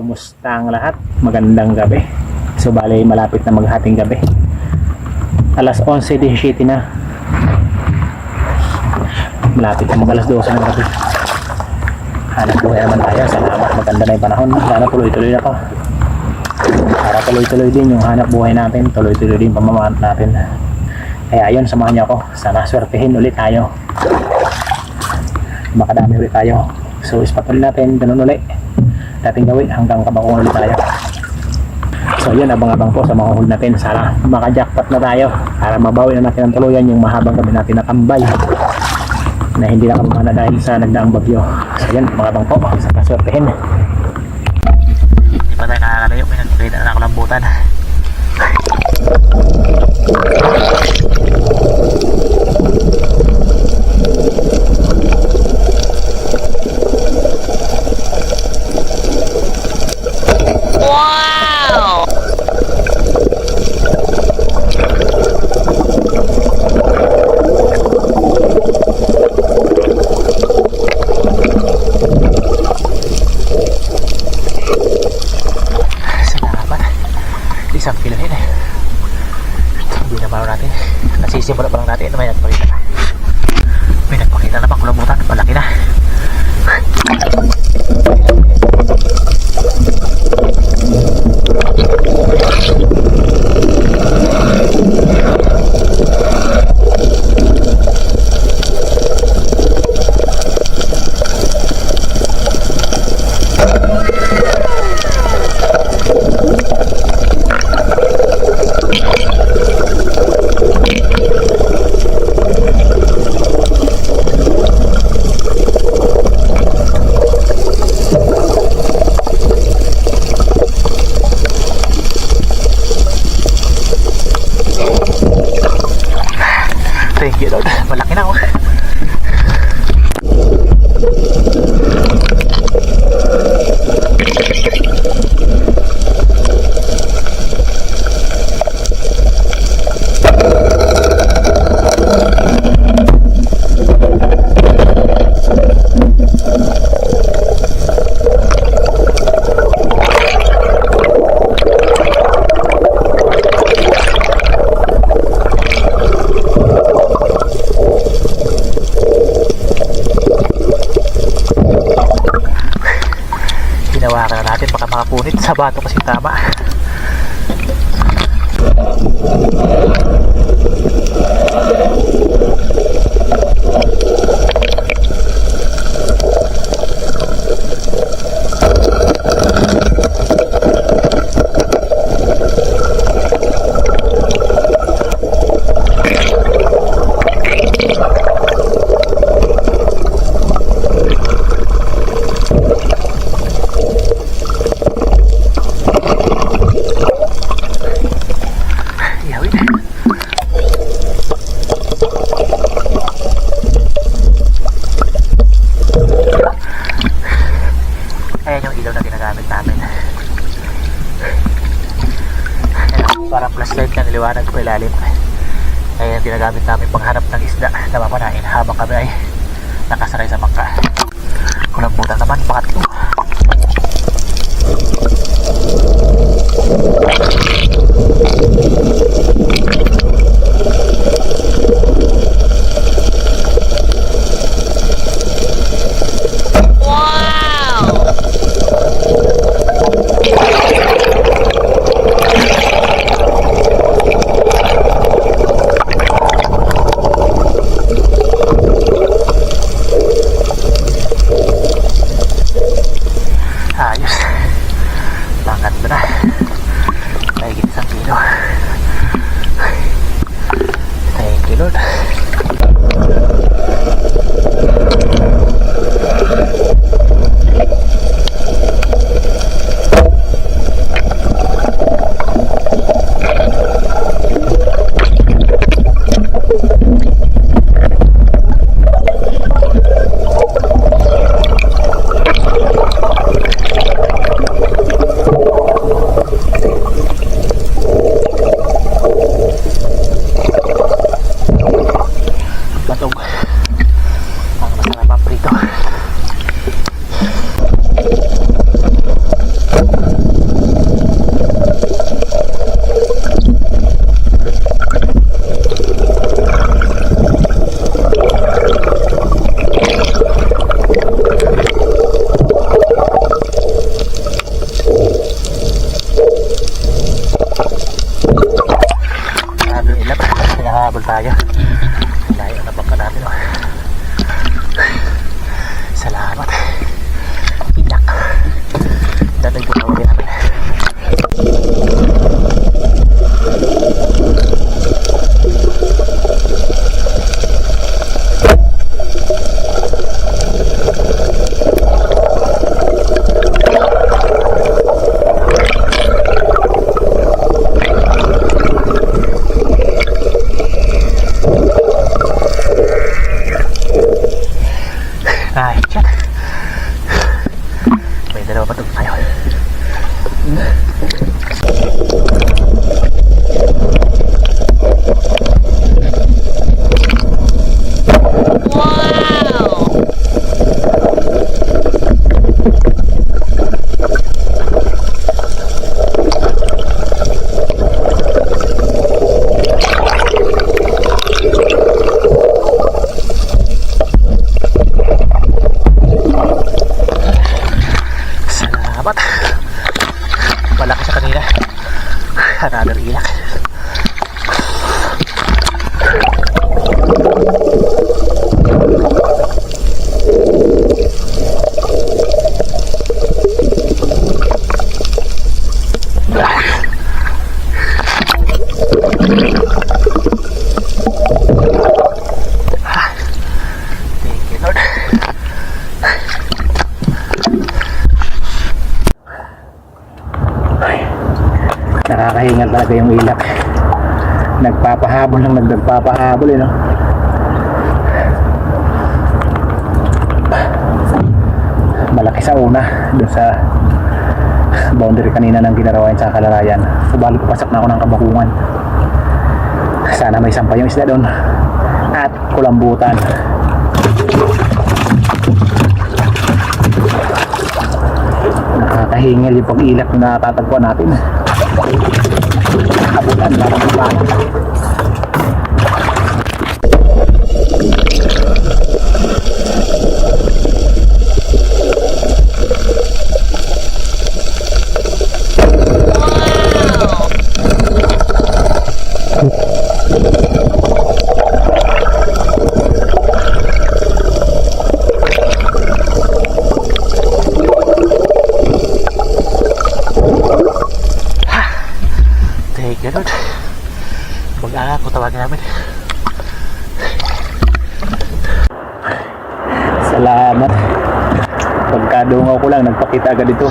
kumusta ang lahat? Magandang gabi. So bali malapit na maghating gabi. Alas 11.17 na. Malapit na mag alas 12 ng gabi. Hanap buhay naman tayo. Salamat. Maganda na yung panahon. Sana tuloy-tuloy na to. Para tuloy-tuloy din yung hanap buhay natin. Tuloy-tuloy din pamamahan natin. Kaya ayun, samahan niyo ako. Sana swertehin ulit tayo. Makadami ulit tayo. So, ispatuloy natin. Ganun ulit. Dating gawin hanggang ulit tayo. So, yun. Abang-abang po sa mga huli natin. Sana makajackpot na tayo. Para mabawi na natin ang tuluyan yung mahabang gabi natin na tambay na hindi na kamana dahil sa nagdaang bagyo. So, yan. Abang-abang po. Sa kaswertehin. Hindi pa tayo nakakalayo. Nagkakita na nakalambutan. Salamat. Isang kilo yun eh. Maro natin. Nasisimula pa lang natin. May nagpakita na. May nagpakita na bang kulabutan. Malaki na. Thank you Lord. Malaki na oh. Hinawakan na natin baka makapunit sa bato kasi tama. Iyawin. Ayan yung ilaw na ginagamit namin. Ayan, para flashlight na niliwanag po ilalim. Ayan yung ginagamit namin panghanap ng Nakakahingal talaga yung ilak. Nagpapahabol lang nagpapahabol eh, no? Malaki sa una, dun sa boundary kanina ng ginarawayan sa kalarayan. Subalit pasak na ako ng kabakungan. Sana may sampay yung isda doon. At kulambutan. Nakakahingal yung pag-ilak na natatagpuan natin kabulan lang ang plano. Thank you, Lord. Mag-anga ko tawagin namin. Salamat. Pagkadungaw ko lang, nagpakita agad ito.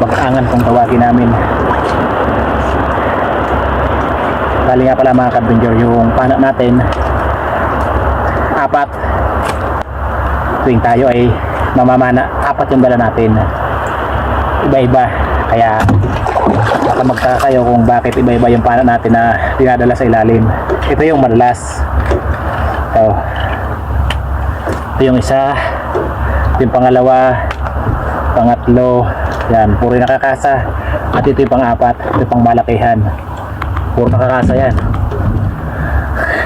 Bag-angan kong tawagin namin. Bali nga pala mga kadventure, yung panak natin, apat. Tuwing tayo ay mamamana, apat yung dala natin iba-iba kaya baka magtaka kayo kung bakit iba-iba yung pana natin na dinadala sa ilalim ito yung madalas ito ito yung isa ito yung pangalawa pangatlo yan puro nakakasa. At ito yung pang-apat ito yung pang-malakihan. Puro nakakasa yan.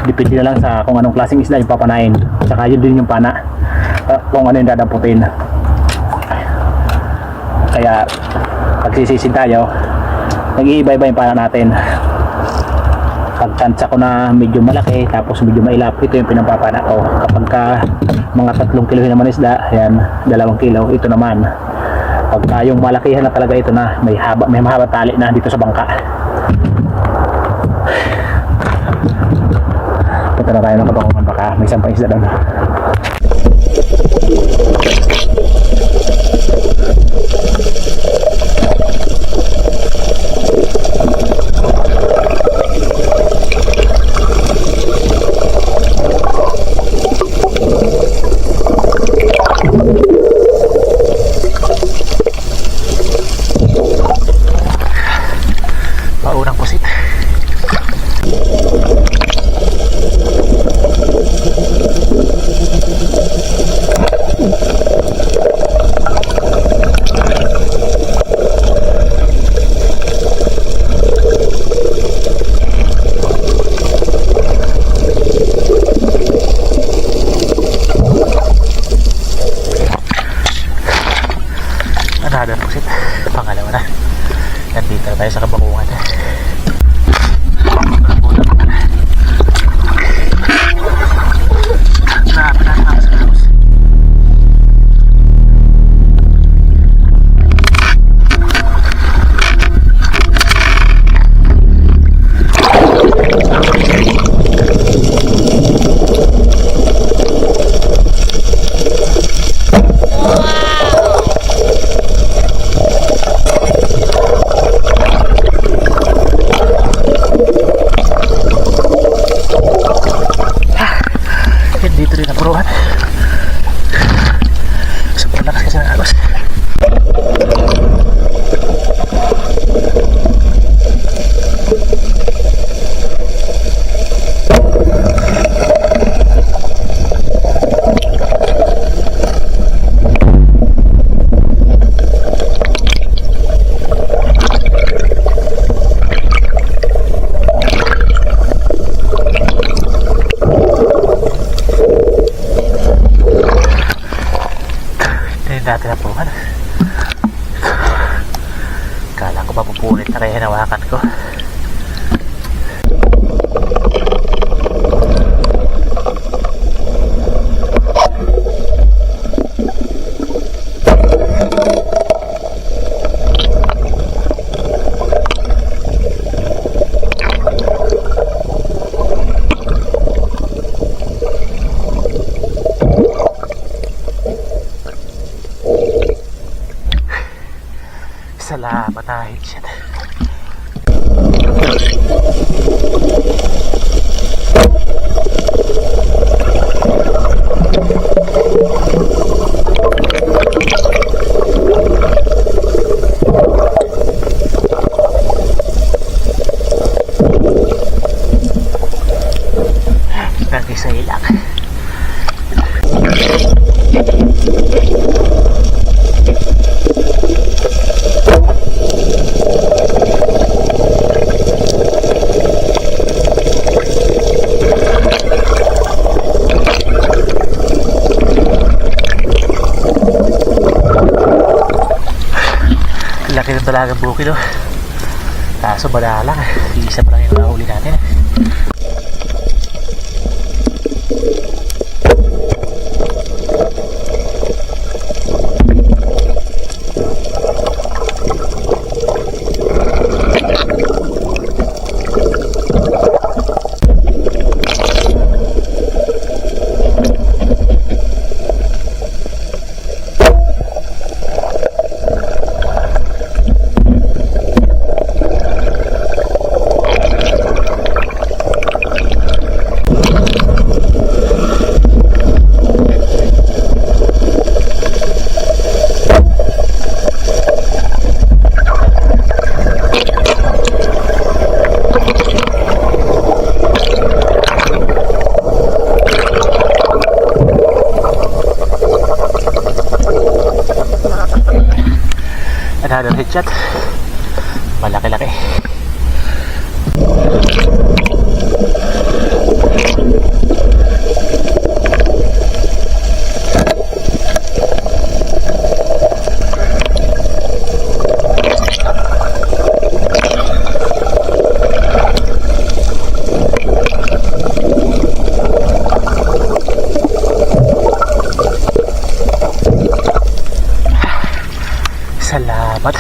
Depende na lang sa kung anong klaseng isda yung papanain saka yun din yung pana uh, kung ano yung dadamputin kaya pagsisisid tayo nag-iiba-iba yung para natin pagtansya ko na medyo malaki tapos medyo mailap ito yung pinapapana ko. Kapag ka mga tatlong kilo naman isda yan dalawang kilo ito naman. Pagka yung malakihan na talaga ito na may haba may mahaba tali na dito sa bangka. Punta na tayo ng kabangungan baka may sampang isda doon na po. Pangalawa na. At tayo sa kabakungan. kulit na kaya hinawakan ko. Bukid oh. Kaso madalang. Isa pa lang yung nahuli natin. Another headshot. Malaki-laki. Salamat.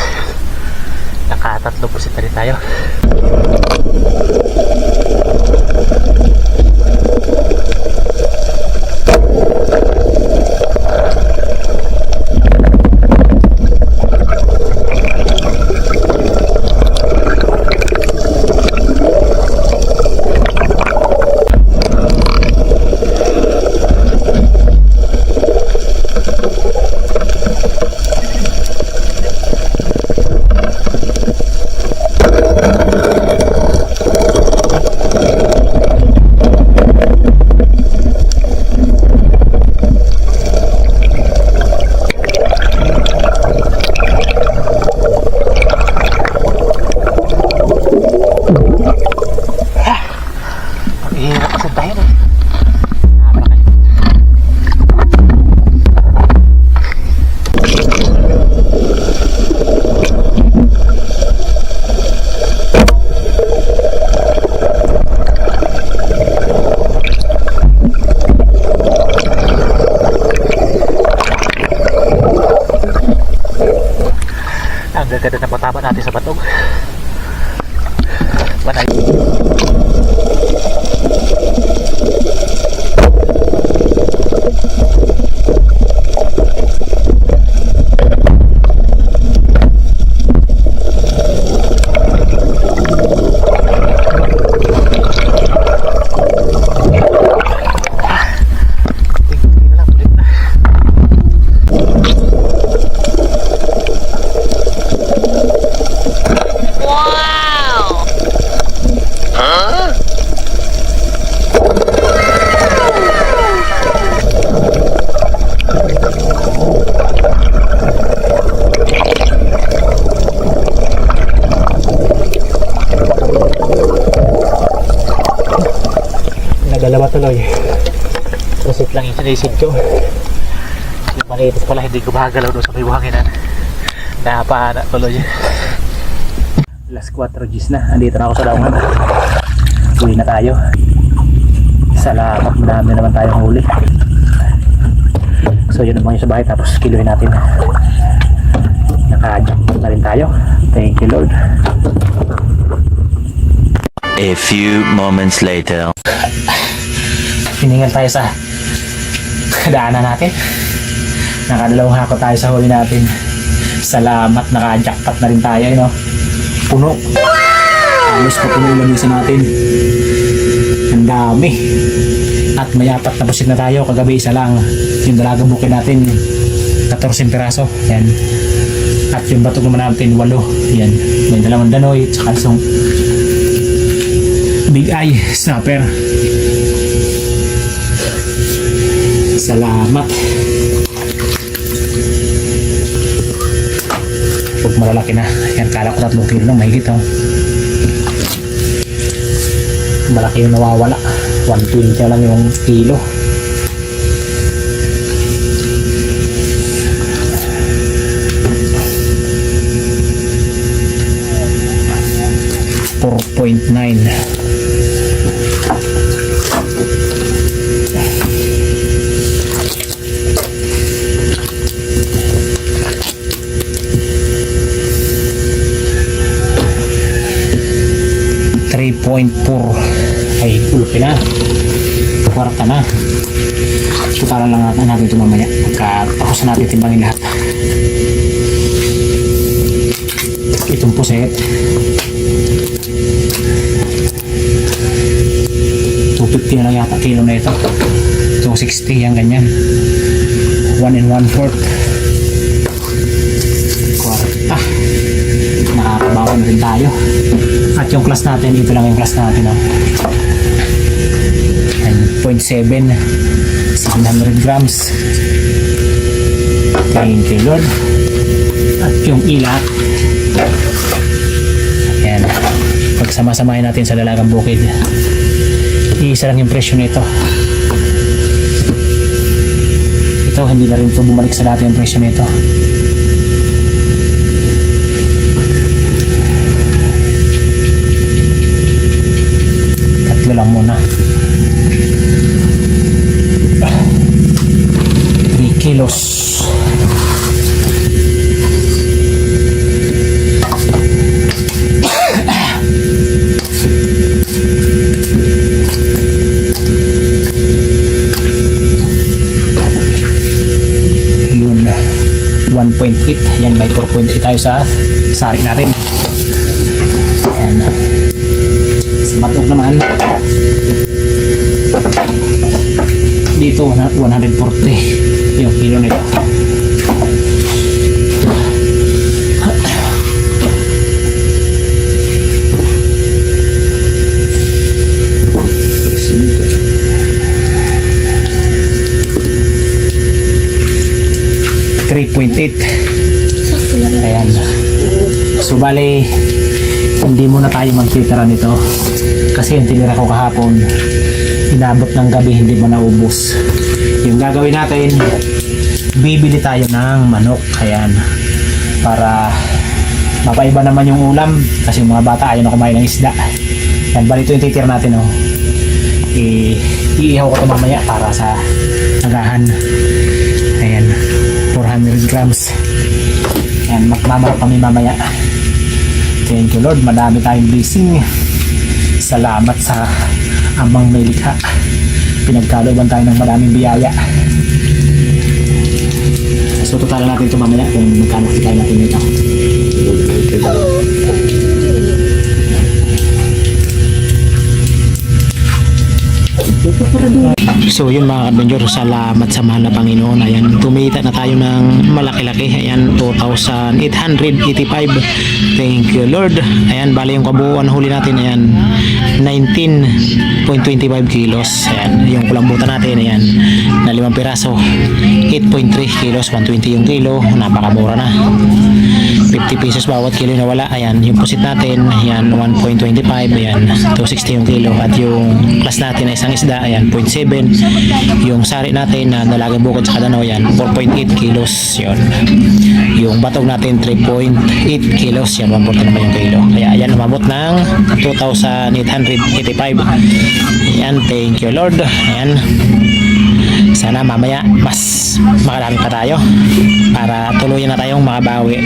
Nakatatlo po si tayo. Nagdalawa tuloy. Prosit lang yung sinisid ko. Yung maliit pala hindi ko magagalaw doon sa may buhanginan. Napaana tuloy. Last 4 Gs na. Andito na ako sa daungan. Uwi na tayo. Salamat dami naman tayong huli. So yun naman yung sa bahay tapos kiluhin natin. Naka-jackpot na rin tayo. Thank you Lord. A few moments later. Hiningal tayo sa daanan natin. Nakadalawang hako tayo sa huli natin. Salamat, naka-jackpot na rin tayo, no? Puno. Halos pa puno yung lamisa natin. Ang dami. At may apat na busit na tayo. Kagabi isa lang. Yung dalagang bukid natin, 14 piraso. Yan. At yung batog naman natin, 8. Yan. May dalawang danoy, tsaka isang big eye snapper. Salamat. Huwag malalaki na. Yan, kala ko tatlong kilo lang mahigit oh. Malaki yung nawawala. 120 lang yung kilo. Point nine. Three point four. Ay, ulpi na. Kwarta na. Tukaran lang natin ito mamaya. Pagkatapos na natin timbangin lahat. Itong puset. 250 na lang yata kilo na ito 260 yan ganyan 1 and 1 fourth kwarta nakakabawa na rin tayo at yung class natin ito lang yung class natin oh. And 0.7 700 grams. Thank you lord. At yung ilat yan pagsama-samahin natin sa dalagang bukid. Iisa lang yung presyo nito. Ito hindi na rin ito bumalik sa dati yung presyo nito lang muna. 3 kilos. Yun. 1.8 yan may 4.8 tayo sa sari natin. Yan matog naman dito na 140 yung kilo nito. Ayan. So bale, hindi muna tayo magtitira nito. Kasi yung tinira ko kahapon, inabot ng gabi, hindi mo naubos. Yung gagawin natin, bibili tayo ng manok. Ayan. Para mapaiba naman yung ulam. Kasi yung mga bata ayaw na kumain ng isda. Yan, bali ito yung titira natin. Oh. I iihaw ko ito mamaya para sa agahan. Ayan. 400 grams. Ayan, magmamarap kami mamaya. Thank you Lord, madami tayong blessing. Salamat sa amang may likha. Pinagkalooban tayo ng maraming biyaya. So, totalan natin ito mamaya kung magkano kita natin ito. So yun mga adventure, salamat sa mahal na Panginoon. Ayan, tumita na tayo ng malaki-laki. Ayan, 2,885. Thank you Lord. Ayan, bali yung kabuuan huli natin. Ayan, 19.25 kilos. Ayan, yung kulambutan natin. Ayan, na limang piraso. 8.3 kilos, 120 yung kilo. Napakamura na. 50 pesos bawat kilo na wala. Ayan, yung pusit natin, ayan, 1.25. Ayan, 260 yung kilo. At yung class natin na isang isda, ayan, 0.7. Yung sari natin na dalagang bukod sa kadanaw, ayan, 4.8 kilos. Yun. Yung batog natin, 3.8 kilos. Yan, 140 naman yung kilo. Kaya ayan, umabot ng 2,885. Ayan, thank you Lord. Ayan. Sana mamaya mas makarami pa tayo para tuluyan na tayong makabawi.